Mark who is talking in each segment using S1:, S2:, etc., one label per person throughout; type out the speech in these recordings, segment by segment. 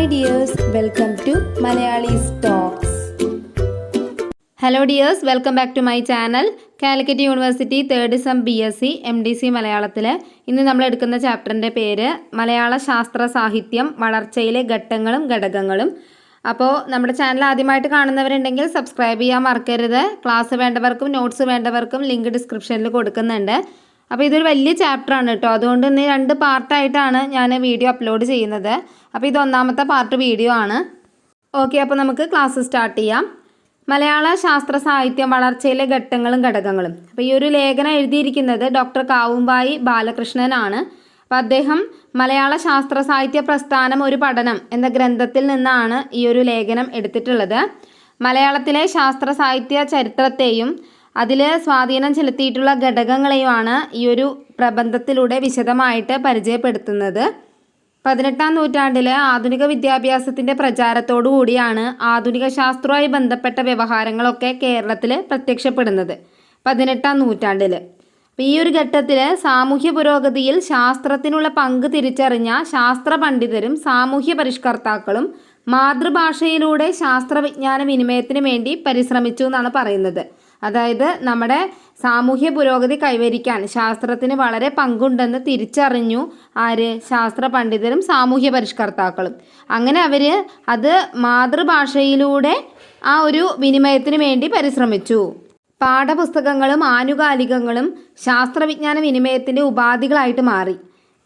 S1: Hi dears welcome to Malayalees talks
S2: hello dears welcome back to my channel Calicut university third sem B S C M D C മലയാളത്തിൽ ഇന്ന് നമ്മൾ എടുക്കുന്ന ചാപ്റ്ററിന്റെ പേര് മലയാള ശാസ്ത്ര സാഹിത്യം വളർച്ചയിലെ ഘട്ടങ്ങളും ഘടകങ്ങളും. അപ്പോൾ നമ്മുടെ ചാനൽ ആദ്യമായിട്ട് കാണുന്നവരുണ്ടെങ്കിൽ സബ്സ്ക്രൈബ് ചെയ്യാൻ മറക്കരുത്. ക്ലാസ് വേണ്ടവർക്കും നോട്ട്സ് വേണ്ടവർക്കും ലിങ്ക് ഡിസ്ക്രിപ്ഷനിൽ കൊടുക്കുന്നുണ്ട്. അപ്പോൾ ഇതൊരു വലിയ ചാപ്റ്ററാണ് കേട്ടോ. അതുകൊണ്ട് ഇന്ന് രണ്ട് പാർട്ടായിട്ടാണ് ഞാൻ വീഡിയോ അപ്ലോഡ് ചെയ്യുന്നത്. അപ്പോൾ ഇത് ഒന്നാമത്തെ പാർട്ട് വീഡിയോ ആണ്. ഓക്കെ അപ്പോൾ നമുക്ക് ക്ലാസ് സ്റ്റാർട്ട് ചെയ്യാം. മലയാള ശാസ്ത്ര സാഹിത്യം വളർച്ചയിലെ ഘട്ടങ്ങളും ഘടകങ്ങളും. അപ്പോൾ ഈ ഒരു ലേഖനം എഴുതിയിരിക്കുന്നത് ഡോക്ടർ കാവുമ്പായി ബാലകൃഷ്ണനാണ് അപ്പോൾ അദ്ദേഹം മലയാള ശാസ്ത്ര സാഹിത്യ പ്രസ്ഥാനം ഒരു പഠനം എന്ന ഗ്രന്ഥത്തിൽ നിന്നാണ് ഈ ഒരു ലേഖനം എടുത്തിട്ടുള്ളത്. മലയാളത്തിലെ ശാസ്ത്ര സാഹിത്യ ചരിത്രത്തെയും അതിൽ സ്വാധീനം ചെലുത്തിയിട്ടുള്ള ഘടകങ്ങളെയുമാണ് ഈ ഒരു പ്രബന്ധത്തിലൂടെ വിശദമായിട്ട് പരിചയപ്പെടുത്തുന്നത്. പതിനെട്ടാം നൂറ്റാണ്ടിലെ ആധുനിക വിദ്യാഭ്യാസത്തിന്റെ പ്രചാരത്തോടുകൂടിയാണ് ആധുനിക ശാസ്ത്രവുമായി ബന്ധപ്പെട്ട വ്യവഹാരങ്ങളൊക്കെ കേരളത്തിൽ പ്രത്യക്ഷപ്പെടുന്നത് പതിനെട്ടാം നൂറ്റാണ്ടിൽ ഈ ഒരു ഘട്ടത്തിൽ സാമൂഹ്യ പുരോഗതിയിൽ ശാസ്ത്രത്തിനുള്ള പങ്ക് തിരിച്ചറിഞ്ഞ ശാസ്ത്ര പണ്ഡിതരും സാമൂഹ്യ പരിഷ്കർത്താക്കളും മാതൃഭാഷയിലൂടെ ശാസ്ത്രവിജ്ഞാന വിനിമയത്തിന് വേണ്ടി പരിശ്രമിച്ചു എന്നാണ് പറയുന്നത്. അതായത് നമ്മുടെ സാമൂഹ്യ പുരോഗതി കൈവരിക്കാൻ ശാസ്ത്രത്തിന് വളരെ പങ്കുണ്ടെന്ന് തിരിച്ചറിഞ്ഞു ആര്? ശാസ്ത്ര പണ്ഡിതരും സാമൂഹ്യ പരിഷ്കർത്താക്കളും. അങ്ങനെ അവർ അത് മാതൃഭാഷയിലൂടെ ആ ഒരു വിനിമയത്തിന് വേണ്ടി പരിശ്രമിച്ചു. പാഠപുസ്തകങ്ങളും ആനുകാലികങ്ങളും ശാസ്ത്രവിജ്ഞാന വിനിമയത്തിന്റെ ഉപാധികളായിട്ട് മാറി.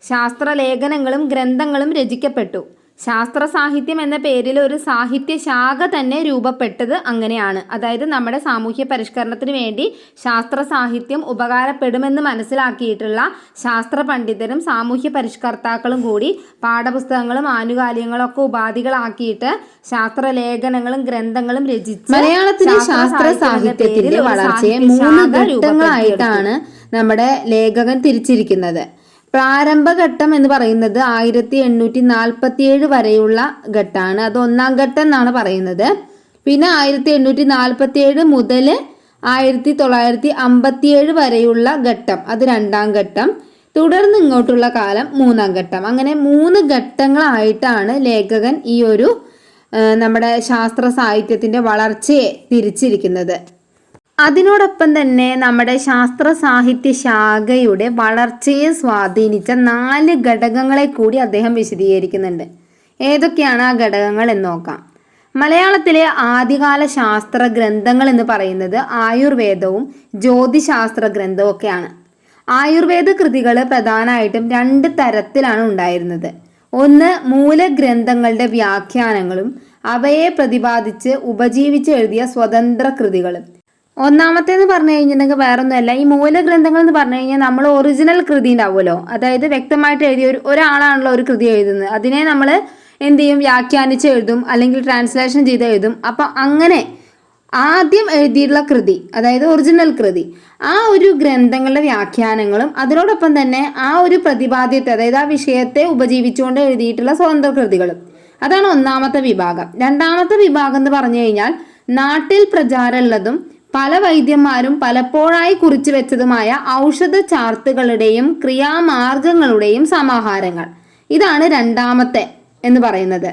S2: ശാസ്ത്രലേഖനങ്ങളും ഗ്രന്ഥങ്ങളും രചിക്കപ്പെട്ടു. ശാസ്ത്ര സാഹിത്യം എന്ന പേരിൽ ഒരു സാഹിത്യ ശാഖ തന്നെ രൂപപ്പെട്ടത് അങ്ങനെയാണ്. അതായത് നമ്മുടെ സാമൂഹ്യ പരിഷ്കരണത്തിന് വേണ്ടി ശാസ്ത്ര സാഹിത്യം ഉപകാരപ്പെടുമെന്ന് മനസ്സിലാക്കിയിട്ടുള്ള ശാസ്ത്ര പണ്ഡിതരും സാമൂഹ്യ പരിഷ്കർത്താക്കളും കൂടി പാഠപുസ്തകങ്ങളും ആനുകാലികങ്ങളും ഒക്കെ ഉപാധികളാക്കിയിട്ട് ശാസ്ത്ര ലേഖനങ്ങളും ഗ്രന്ഥങ്ങളും രചിച്ച്
S1: മലയാളത്തിലെ ശാസ്ത്ര സാഹിത്യത്തിന്റെ വളർച്ചയെ മൂന്ന് ഘട്ടങ്ങളായിട്ടാണ് നമ്മുടെ ലേഖകൻ തിരിച്ചിരിക്കുന്നത്. പ്രാരംഭഘട്ടം എന്ന് പറയുന്നത് ആയിരത്തി എണ്ണൂറ്റി നാൽപ്പത്തിയേഴ് വരെയുള്ള ഘട്ടമാണ് അത് ഒന്നാം ഘട്ടം എന്നാണ് പറയുന്നത്. പിന്നെ ആയിരത്തി എണ്ണൂറ്റി നാൽപ്പത്തിയേഴ് മുതൽ ആയിരത്തി തൊള്ളായിരത്തി അമ്പത്തിയേഴ് വരെയുള്ള ഘട്ടം. അത് രണ്ടാം ഘട്ടം. തുടർന്ന് ഇങ്ങോട്ടുള്ള കാലം മൂന്നാം ഘട്ടം. അങ്ങനെ മൂന്ന് ഘട്ടങ്ങളായിട്ടാണ് ലേഖകൻ ഈ ഒരു നമ്മുടെ ശാസ്ത്ര സാഹിത്യത്തിന്റെ വളർച്ചയെ തിരിച്ചിരിക്കുന്നത്. അതിനോടൊപ്പം തന്നെ നമ്മുടെ ശാസ്ത്ര സാഹിത്യ ശാഖയുടെ വളർച്ചയെ സ്വാധീനിച്ച നാല് ഘടകങ്ങളെ കൂടി അദ്ദേഹം വിശദീകരിക്കുന്നുണ്ട്. ഏതൊക്കെയാണ് ആ ഘടകങ്ങൾ എന്ന് നോക്കാം. മലയാളത്തിലെ ആദ്യകാല ശാസ്ത്ര ഗ്രന്ഥങ്ങൾ എന്ന് പറയുന്നത് ആയുർവേദവും ജ്യോതിശാസ്ത്ര ഗ്രന്ഥവും ഒക്കെയാണ്. ആയുർവേദ കൃതികൾ പ്രധാനമായിട്ടും രണ്ട് തരത്തിലാണ് ഉണ്ടായിരുന്നത്. ഒന്ന് മൂലഗ്രന്ഥങ്ങളുടെ വ്യാഖ്യാനങ്ങളും അവയെ പ്രതിപാദിച്ച് ഉപജീവിച്ച് എഴുതിയ സ്വതന്ത്ര കൃതികളും. ഒന്നാമത്തേന്ന് പറഞ്ഞു കഴിഞ്ഞിട്ടുണ്ടെങ്കിൽ വേറൊന്നുമല്ല. ഈ മൂലഗ്രന്ഥങ്ങൾ എന്ന് പറഞ്ഞു കഴിഞ്ഞാൽ നമ്മൾ ഒറിജിനൽ കൃതി ഉണ്ടാവുമല്ലോ. അതായത് വ്യക്തമായിട്ട് എഴുതിയ ഒരു ഒരാളാണല്ലോ ഒരു കൃതി എഴുതുന്നത്. അതിനെ നമ്മൾ എന്ത് ചെയ്യും? വ്യാഖ്യാനിച്ച് എഴുതും അല്ലെങ്കിൽ ട്രാൻസ്ലേഷൻ ചെയ്ത് എഴുതും. അപ്പം അങ്ങനെ ആദ്യം എഴുതിയിട്ടുള്ള കൃതി അതായത് ഒറിജിനൽ കൃതി ആ ഒരു ഗ്രന്ഥങ്ങളുടെ വ്യാഖ്യാനങ്ങളും അതിനോടൊപ്പം തന്നെ ആ ഒരു പ്രതിപാദ്യത്തെ അതായത് ആ വിഷയത്തെ ഉപജീവിച്ചുകൊണ്ട് എഴുതിയിട്ടുള്ള സ്വതന്ത്ര കൃതികളും. അതാണ് ഒന്നാമത്തെ വിഭാഗം. രണ്ടാമത്തെ വിഭാഗം എന്ന് പറഞ്ഞു കഴിഞ്ഞാൽ നാട്ടിൽ പ്രചാരമുള്ളതും പല വൈദ്യന്മാരും പലപ്പോഴായി കുറിച്ചു വെച്ചതുമായ ഔഷധ ചാർത്തുകളുടെയും ക്രിയാമാർഗങ്ങളുടെയും സമാഹാരങ്ങൾ. ഇതാണ് രണ്ടാമത്തെ എന്ന് പറയുന്നത്.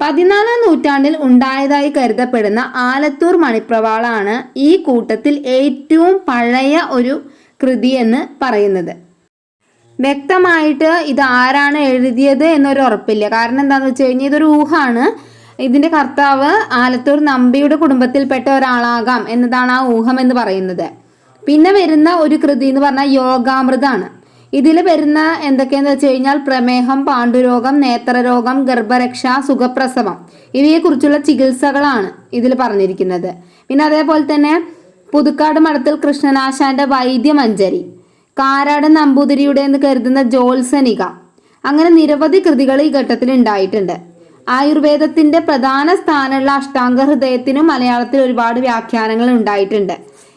S1: പതിനാലാം നൂറ്റാണ്ടിൽ ഉണ്ടായതായി കരുതപ്പെടുന്ന ആലത്തൂർ മണിപ്രവാളാണ് ഈ കൂട്ടത്തിൽ ഏറ്റവും പഴയ ഒരു കൃതി എന്ന് പറയുന്നത്. വ്യക്തമായിട്ട് ഇത് ആരാണ് എഴുതിയത് എന്നൊരു ഉറപ്പില്ല. കാരണം എന്താണെന്ന് വെച്ച് കഴിഞ്ഞാൽ ഇതൊരു ഊഹാണ്. ഇതിന്റെ കർത്താവ് ആലത്തൂർ നമ്പിയുടെ കുടുംബത്തിൽപ്പെട്ട ഒരാളാകാം എന്നതാണ് ആ ഊഹം എന്ന് പറയുന്നത്. പിന്നെ വരുന്ന ഒരു കൃതി എന്ന് പറഞ്ഞാൽ യോഗാമൃതാണ്. ഇതിൽ വരുന്ന എന്തൊക്കെയെന്ന് വെച്ച് കഴിഞ്ഞാൽ പ്രമേഹം പാണ്ഡുരോഗം നേത്രരോഗം ഗർഭരക്ഷ സുഖപ്രസവം ഇവയെക്കുറിച്ചുള്ള ചികിത്സകളാണ് ഇതിൽ പറഞ്ഞിരിക്കുന്നത്. പിന്നെ അതേപോലെ തന്നെ പുതുക്കാട് മഠത്തിൽ കൃഷ്ണനാശാന്റെ വൈദ്യമഞ്ചരി കാരാട് നമ്പൂതിരിയുടെ എന്ന് കരുതുന്ന ജോത്സനിക അങ്ങനെ നിരവധി കൃതികൾ ഈ ഘട്ടത്തിൽ ഉണ്ടായിട്ടുണ്ട്. ആയുർവേദത്തിന്റെ പ്രധാന സ്ഥാനമുള്ള അഷ്ടാംഗ ഹൃദയത്തിനും മലയാളത്തിൽ ഒരുപാട് വ്യാഖ്യാനങ്ങൾ ഉണ്ടായിട്ടുണ്ട്.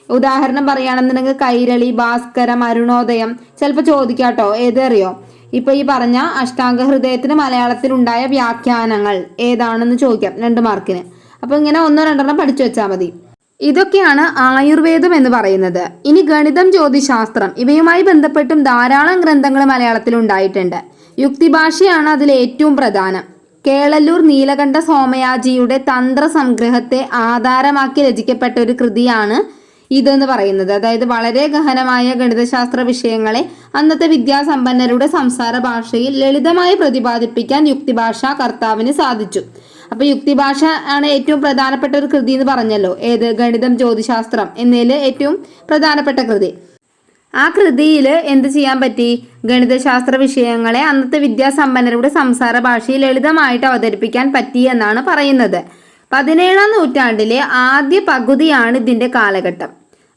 S1: ഉദാഹരണം പറയുകയാണെന്നുണ്ടെങ്കിൽ കൈരളി ഭാസ്കരം അരുണോദയം. ചിലപ്പോൾ ചോദിക്കാട്ടോ ഏതറിയോ? ഇപ്പൊ ഈ പറഞ്ഞ അഷ്ടാംഗ ഹൃദയത്തിന് മലയാളത്തിൽ ഉണ്ടായ വ്യാഖ്യാനങ്ങൾ ഏതാണെന്ന് ചോദിക്കാം രണ്ട് മാർക്കിന്. അപ്പൊ ഇങ്ങനെ ഒന്നോ രണ്ടെണ്ണം പഠിച്ചു വെച്ചാൽ മതി. ഇതൊക്കെയാണ് ആയുർവേദം എന്ന് പറയുന്നത്. ഇനി ഗണിതം ജ്യോതിശാസ്ത്രം ഇവയുമായി ബന്ധപ്പെട്ടും ധാരാളം ഗ്രന്ഥങ്ങൾ മലയാളത്തിൽ ഉണ്ടായിട്ടുണ്ട്. യുക്തിഭാഷയാണ് അതിൽ ഏറ്റവും പ്രധാനം. കേളല്ലൂർ നീലകണ്ഠ സോമയാജിയുടെ തന്ത്ര സംഗ്രഹത്തെ ആധാരമാക്കി രചിക്കപ്പെട്ട ഒരു കൃതിയാണ് ഇതെന്ന് പറയുന്നത്. അതായത് വളരെ ഗഹനമായ ഗണിതശാസ്ത്ര വിഷയങ്ങളെ അന്നത്തെ വിദ്യാസമ്പന്നരുടെ സംസാര ഭാഷയിൽ ലളിതമായി പ്രതിപാദിപ്പിക്കാൻ യുക്തിഭാഷ കർത്താവിന് സാധിച്ചു. അപ്പൊ യുക്തിഭാഷ ആണ് ഏറ്റവും പ്രധാനപ്പെട്ട ഒരു കൃതി എന്ന് പറഞ്ഞല്ലോ. ഏത്? ഗണിതം ജ്യോതിശാസ്ത്രം എന്നതിൽ ഏറ്റവും പ്രധാനപ്പെട്ട കൃതി. ആ കൃതിയിൽ എന്ത് ചെയ്യാൻ പറ്റി? ഗണിതശാസ്ത്ര വിഷയങ്ങളെ അന്നത്തെ വിദ്യാസമ്പന്നരുടെ സംസാര ഭാഷയിൽ ലളിതമായിട്ട് അവതരിപ്പിക്കാൻ പറ്റി എന്നാണ് പറയുന്നത്. പതിനേഴാം നൂറ്റാണ്ടിലെ ആദ്യ പകുതിയാണ് ഇതിന്റെ കാലഘട്ടം.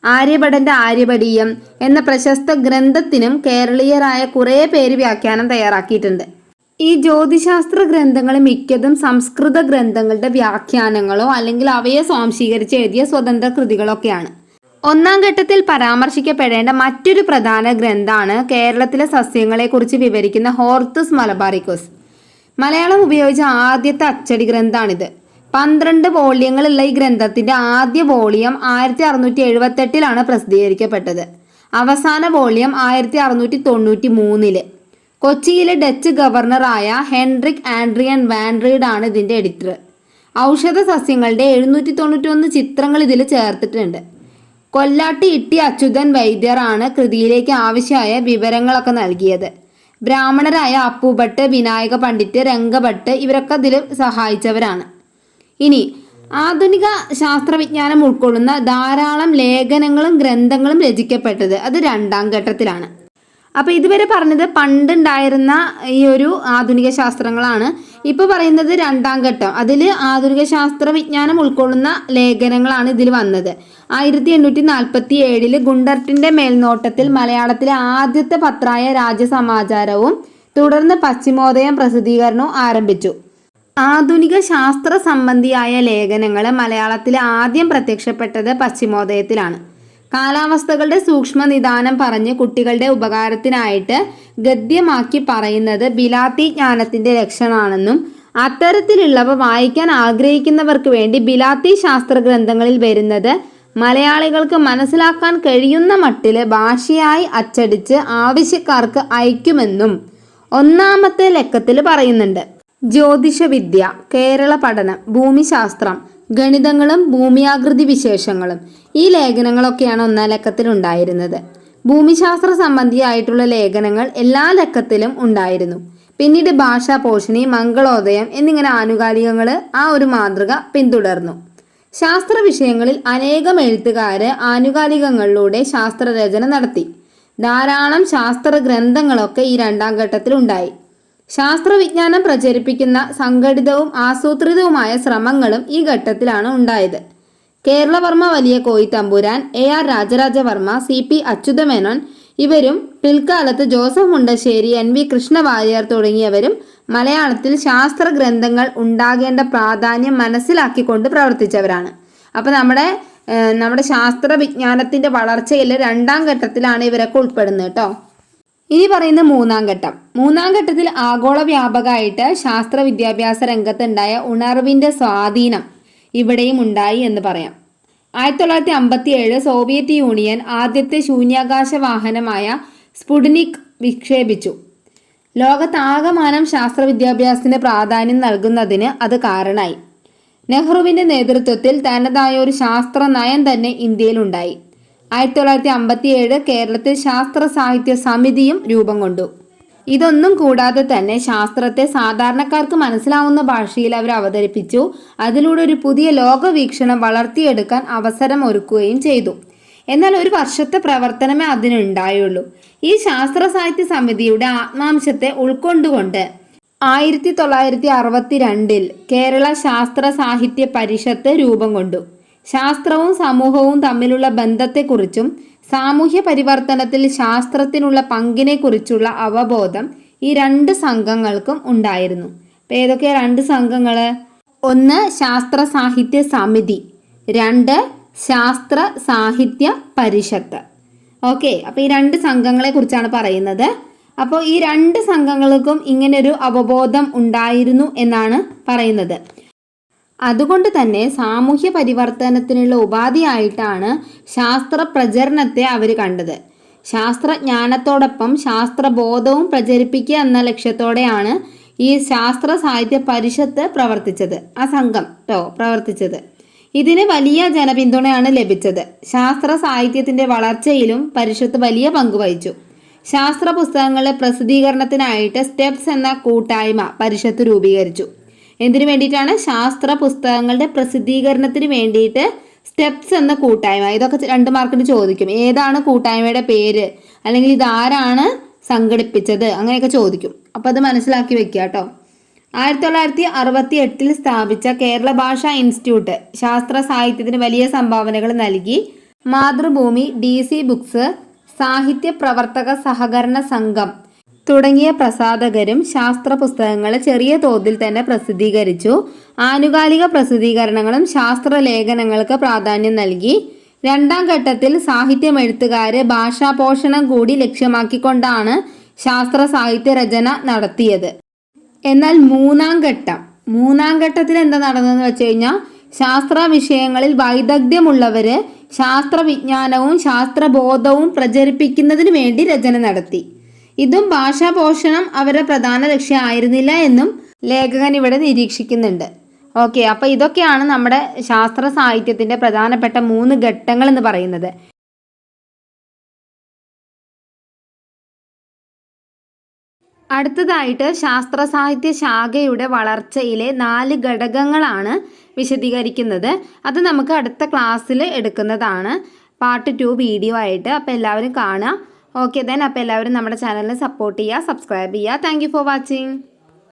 S1: ആര്യഭടന്റെ ആര്യഭടീയം എന്ന പ്രശസ്ത ഗ്രന്ഥത്തിനും കേരളീയരായ കുറേ പേര് വ്യാഖ്യാനം തയ്യാറാക്കിയിട്ടുണ്ട്. ഈ ജ്യോതിശാസ്ത്ര ഗ്രന്ഥങ്ങൾ മിക്കതും സംസ്കൃത ഗ്രന്ഥങ്ങളുടെ വ്യാഖ്യാനങ്ങളോ അല്ലെങ്കിൽ അവയെ സ്വാംശീകരിച്ച് എഴുതിയ സ്വതന്ത്ര കൃതികളൊക്കെയാണ്. ഒന്നാം ഘട്ടത്തിൽ പരാമർശിക്കപ്പെടേണ്ട മറ്റൊരു പ്രധാന ഗ്രന്ഥാണ് കേരളത്തിലെ സസ്യങ്ങളെക്കുറിച്ച് വിവരിക്കുന്ന ഹോർത്തുസ് മലബാറിക്കോസ്. മലയാളം ഉപയോഗിച്ച ആദ്യത്തെ അച്ചടി ഗ്രന്ഥാണിത്. പന്ത്രണ്ട് വോള്യങ്ങളുള്ള ഈ ഗ്രന്ഥത്തിന്റെ ആദ്യ വോളിയം ആയിരത്തി അറുന്നൂറ്റി എഴുപത്തെട്ടിലാണ് പ്രസിദ്ധീകരിക്കപ്പെട്ടത്. അവസാന വോളിയം ആയിരത്തി അറുന്നൂറ്റി തൊണ്ണൂറ്റി മൂന്നിൽ കൊച്ചിയിലെ ഡച്ച് ഗവർണറായ ഹെൻറിക് ആൻഡ്രിയൻ വാൻഡ്രീഡ് ആണ് ഇതിന്റെ എഡിറ്റർ. ഔഷധ സസ്യങ്ങളുടെ എഴുന്നൂറ്റി തൊണ്ണൂറ്റി ഒന്ന് ചിത്രങ്ങൾ ഇതിൽ ചേർത്തിട്ടുണ്ട്. കൊല്ലാട്ടി ഇട്ടി അച്യുതൻ വൈദ്യറാണ് കൃതിയിലേക്ക് ആവശ്യമായ വിവരങ്ങളൊക്കെ നൽകിയത്. ബ്രാഹ്മണരായ അപ്പൂഭട്ട് വിനായക പണ്ഡിറ്റ് രംഗഭട്ട് ഇവരൊക്കെ ഇതിൽ സഹായിച്ചവരാണ്. ഇനി ആധുനിക ശാസ്ത്രവിജ്ഞാനം ഉൾക്കൊള്ളുന്ന ധാരാളം ലേഖനങ്ങളും ഗ്രന്ഥങ്ങളും രചിക്കപ്പെട്ടത് അത് രണ്ടാം ഘട്ടത്തിലാണ്. അപ്പോൾ ഇതുവരെ പറഞ്ഞത് പണ്ടുണ്ടായിരുന്ന ഈ ഒരു ആധുനിക ശാസ്ത്രങ്ങളാണ്. ഇപ്പൊ പറയുന്നത് രണ്ടാം ഘട്ടം. അതിൽ ആധുനിക ശാസ്ത്ര വിജ്ഞാനം ഉൾക്കൊള്ളുന്ന ലേഖനങ്ങളാണ് ഇതിൽ വന്നത്. ആയിരത്തി എണ്ണൂറ്റി നാൽപ്പത്തി ഏഴിൽ ഗുണ്ടർട്ടിന്റെ മേൽനോട്ടത്തിൽ മലയാളത്തിലെ ആദ്യത്തെ പത്രായ രാജ്യസമാചാരവും തുടർന്ന് പശ്ചിമോദയം പ്രസിദ്ധീകരണവും ആരംഭിച്ചു. ആധുനിക ശാസ്ത്ര സംബന്ധിയായ ലേഖനങ്ങൾ മലയാളത്തിൽ ആദ്യം പ്രത്യക്ഷപ്പെട്ടത് പശ്ചിമോദയത്തിലാണ്. കാലാവസ്ഥകളുടെ സൂക്ഷ്മ നിദാനം പറഞ്ഞ് കുട്ടികളുടെ ഉപകാരത്തിനായിട്ട് ഗദ്യമാക്കി പറയുന്നത് ബിലാത്തി ജ്ഞാനത്തിന്റെ ലക്ഷണമാണെന്നും അത്തരത്തിലുള്ളവ വായിക്കാൻ ആഗ്രഹിക്കുന്നവർക്ക് വേണ്ടി ബിലാത്തി ശാസ്ത്ര ഗ്രന്ഥങ്ങളിൽ വരുന്നത് മലയാളികൾക്ക് മനസ്സിലാക്കാൻ കഴിയുന്ന മട്ടിൽ ഭാഷയായി അച്ചടിച്ച് ആവശ്യക്കാർക്ക് അയക്കുമെന്നും ഒന്നാമത്തെ ലക്കത്തിൽ പറയുന്നുണ്ട്. ജ്യോതിഷവിദ്യ കേരള പഠനം ഭൂമിശാസ്ത്രം ഗണിതങ്ങളും ഭൂമിയാകൃതി വിശേഷങ്ങളും ഈ ലേഖനങ്ങളൊക്കെയാണ് ഒന്നാം ലക്കത്തിൽ ഉണ്ടായിരുന്നത്. ഭൂമിശാസ്ത്ര സംബന്ധിയായിട്ടുള്ള ലേഖനങ്ങൾ എല്ലാ ലക്കത്തിലും ഉണ്ടായിരുന്നു. പിന്നീട് ഭാഷാ പോഷണി മംഗളോദയം എന്നിങ്ങനെ ആനുകാലികങ്ങൾ ആ ഒരു മാതൃക പിന്തുടർന്നു. ശാസ്ത്ര വിഷയങ്ങളിൽ അനേകം എഴുത്തുകാര് ആനുകാലികങ്ങളിലൂടെ ശാസ്ത്രരചന നടത്തി. ധാരാളം ശാസ്ത്ര ഗ്രന്ഥങ്ങളൊക്കെ ഈ രണ്ടാം ഘട്ടത്തിൽ ഉണ്ടായി ശാസ്ത്രവിജ്ഞാനം പ്രചരിപ്പിക്കുന്ന സംഘടിതവും ആസൂത്രിതവുമായ ശ്രമങ്ങളും ഈ ഘട്ടത്തിലാണ് ഉണ്ടായത്. Keralavarma Valiya Koyi Thampuran A R Rajarajavarma C P Achyuthamenon ഇവരും പിൽക്കാലത്ത് Joseph Mundassery N V Krishna Warrier തുടങ്ങിയവരും മലയാളത്തിൽ ശാസ്ത്ര ഗ്രന്ഥങ്ങൾ ഉണ്ടാകേണ്ട പ്രാധാന്യം മനസ്സിലാക്കിക്കൊണ്ട് പ്രവർത്തിച്ചവരാണ്. അപ്പോൾ നമ്മുടെ നമ്മുടെ ശാസ്ത്ര വിജ്ഞാനത്തിന്റെ വളർച്ചയിൽ രണ്ടാം ഘട്ടത്തിലാണ് ഇവരൊക്കെ ഉൾപ്പെടുന്നത് കേട്ടോ. ഇനി പറയുന്ന മൂന്നാം ഘട്ടം. മൂന്നാം ഘട്ടത്തിൽ ആഗോള വ്യാപകമായിട്ട് ശാസ്ത്ര വിദ്യാഭ്യാസ രംഗത്തുണ്ടായ ഉണർവിന്റെ സ്വാധീനം ഇവിടെയും ഉണ്ടായി എന്ന് പറയാം. ആയിരത്തി തൊള്ളായിരത്തി അമ്പത്തി ഏഴ് സോവിയറ്റ് യൂണിയൻ ആദ്യത്തെ ശൂന്യാകാശ വാഹനമായ സ്പുഡ്നിക് വിക്ഷേപിച്ചു. ലോകത്താകമാനം ശാസ്ത്ര വിദ്യാഭ്യാസത്തിന് പ്രാധാന്യം നൽകുന്നതിന് അത് കാരണമായി. നെഹ്റുവിന്റെ നേതൃത്വത്തിൽ തനതായ ഒരു ശാസ്ത്ര നയം തന്നെ ഇന്ത്യയിലുണ്ടായി. ആയിരത്തി തൊള്ളായിരത്തി അമ്പത്തി ഏഴ് കേരളത്തിൽ ശാസ്ത്ര സാഹിത്യ സമിതിയും രൂപം കൊണ്ടു. ഇതൊന്നും കൂടാതെ തന്നെ ശാസ്ത്രത്തെ സാധാരണക്കാർക്ക് മനസ്സിലാവുന്ന ഭാഷയിൽ അവർ അവതരിപ്പിച്ചു. അതിലൂടെ ഒരു പുതിയ ലോകവീക്ഷണം വളർത്തിയെടുക്കാൻ അവസരം ഒരുക്കുകയും ചെയ്തു. എന്നാൽ ഒരു വർഷത്തെ പ്രവർത്തനമേ അതിനുണ്ടായുള്ളൂ. ഈ ശാസ്ത്ര സാഹിത്യ സമിതിയുടെ ആത്മാംശത്തെ ഉൾക്കൊണ്ടുകൊണ്ട് ആയിരത്തി തൊള്ളായിരത്തി അറുപത്തിരണ്ടിൽ കേരള ശാസ്ത്ര സാഹിത്യ പരിഷത്ത് രൂപം കൊണ്ടു. ശാസ്ത്രവും സമൂഹവും തമ്മിലുള്ള ബന്ധത്തെക്കുറിച്ചും സാമൂഹ്യ പരിവർത്തനത്തിൽ ശാസ്ത്രത്തിനുള്ള പങ്കിനെക്കുറിച്ചുള്ള അവബോധം ഈ രണ്ട് സംഘങ്ങൾക്കും ഉണ്ടായിരുന്നു. അപ്പം ഏതൊക്കെയാ രണ്ട് സംഘങ്ങൾ ഒന്ന് ശാസ്ത്ര സാഹിത്യ സമിതി രണ്ട് ശാസ്ത്ര സാഹിത്യ പരിഷത്ത്. ഓക്കെ അപ്പോൾ ഈ രണ്ട് സംഘങ്ങളെ കുറിച്ചാണ് പറയുന്നത്. അപ്പോൾ ഈ രണ്ട് സംഘങ്ങൾക്കും ഇങ്ങനൊരു അവബോധം ഉണ്ടായിരുന്നു എന്നാണ് പറയുന്നത്. അതുകൊണ്ട് തന്നെ സാമൂഹ്യ പരിവർത്തനത്തിനുള്ള ഉപാധിയായിട്ടാണ് ശാസ്ത്ര പ്രചരണത്തെ അവർ കണ്ടത്. ശാസ്ത്രജ്ഞാനത്തോടൊപ്പം ശാസ്ത്രബോധവും പ്രചരിപ്പിക്കുക എന്ന ലക്ഷ്യത്തോടെയാണ് ഈ ശാസ്ത്ര സാഹിത്യ പരിഷത്ത് പ്രവർത്തിച്ചത്. ആ സംഘം കേട്ടോ പ്രവർത്തിച്ചത്. ഇതിന് വലിയ ജനപിന്തുണയാണ് ലഭിച്ചത്. ശാസ്ത്ര സാഹിത്യത്തിന്റെ വളർച്ചയിലും പരിഷത്ത് വലിയ പങ്ക് വഹിച്ചു. ശാസ്ത്ര പുസ്തകങ്ങളുടെ പ്രസിദ്ധീകരണത്തിനായിട്ട് സ്റ്റെപ്സ് എന്ന കൂട്ടായ്മ പരിഷത്ത് രൂപീകരിച്ചു. എന്തിനു വേണ്ടിയിട്ടാണ്? ശാസ്ത്ര പുസ്തകങ്ങളുടെ പ്രസിദ്ധീകരണത്തിന് വേണ്ടിയിട്ട് സ്റ്റെപ്സ് എന്ന കൂട്ടായ്മ. ഇതൊക്കെ രണ്ട് മാർക്കിന് ചോദിക്കും. ഏതാണ് കൂട്ടായ്മയുടെ പേര്? അല്ലെങ്കിൽ ഇതാരാണ് സംഘടിപ്പിച്ചത്? അങ്ങനെയൊക്കെ ചോദിക്കും. അപ്പോൾ അത് മനസ്സിലാക്കി വെക്കുക കേട്ടോ. ആയിരത്തി തൊള്ളായിരത്തി അറുപത്തി എട്ടിൽ സ്ഥാപിച്ച കേരള ഭാഷാ ഇൻസ്റ്റിറ്റ്യൂട്ട് ശാസ്ത്ര സാഹിത്യത്തിന് വലിയ സംഭാവനകൾ നൽകി. മാതൃഭൂമി ഡി സി ബുക്സ് സാഹിത്യ പ്രവർത്തക സഹകരണ സംഘം തുടങ്ങിയ പ്രസാധകരും ശാസ്ത്ര പുസ്തകങ്ങൾ ചെറിയ തോതിൽ തന്നെ പ്രസിദ്ധീകരിച്ചു. ആനുകാലിക പ്രസിദ്ധീകരണങ്ങളും ശാസ്ത്ര ലേഖനങ്ങൾക്ക് പ്രാധാന്യം നൽകി. രണ്ടാം ഘട്ടത്തിൽ സാഹിത്യം എഴുത്തുകാര് ഭാഷാപോഷണം കൂടി ലക്ഷ്യമാക്കിക്കൊണ്ടാണ് ശാസ്ത്ര സാഹിത്യ രചന നടത്തിയത്. എന്നാൽ മൂന്നാം ഘട്ടം. മൂന്നാം ഘട്ടത്തിൽ എന്താ നടന്നതെന്ന് വെച്ച് കഴിഞ്ഞാൽ ശാസ്ത്ര വിഷയങ്ങളിൽ വൈദഗ്ധ്യമുള്ളവര് ശാസ്ത്രവിജ്ഞാനവും ശാസ്ത്രബോധവും പ്രചരിപ്പിക്കുന്നതിന് വേണ്ടി രചന നടത്തി. ഇതും ഭാഷാ ഭാഷാപോഷണം അവരുടെ പ്രധാന ലക്ഷ്യമായിരുന്നില്ല എന്നും ലേഖകൻ ഇവിടെ നിരീക്ഷിക്കുന്നുണ്ട്. ഓക്കെ അപ്പൊ ഇതൊക്കെയാണ് നമ്മുടെ ശാസ്ത്ര സാഹിത്യത്തിന്റെ പ്രധാനപ്പെട്ട മൂന്ന് ഘട്ടങ്ങൾ എന്ന് പറയുന്നത്. അടുത്തതായിട്ട് ശാസ്ത്ര സാഹിത്യ ശാഖയുടെ വളർച്ചയിലെ നാല് ഘടകങ്ങളാണ് വിശദീകരിക്കുന്നത്. അത് നമുക്ക് അടുത്ത ക്ലാസ്സിൽ എടുക്കുന്നതാണ്. പാർട്ട് ടു വീഡിയോ ആയിട്ട്. അപ്പോൾ എല്ലാവരും കാണുക. ഓക്കെ ദെൻ അപ്പോൾ എല്ലാവരും നമ്മുടെ ചാനലിനെ സപ്പോർട്ട് ചെയ്യുക സബ്സ്ക്രൈബ് ചെയ്യുക. Thank for watching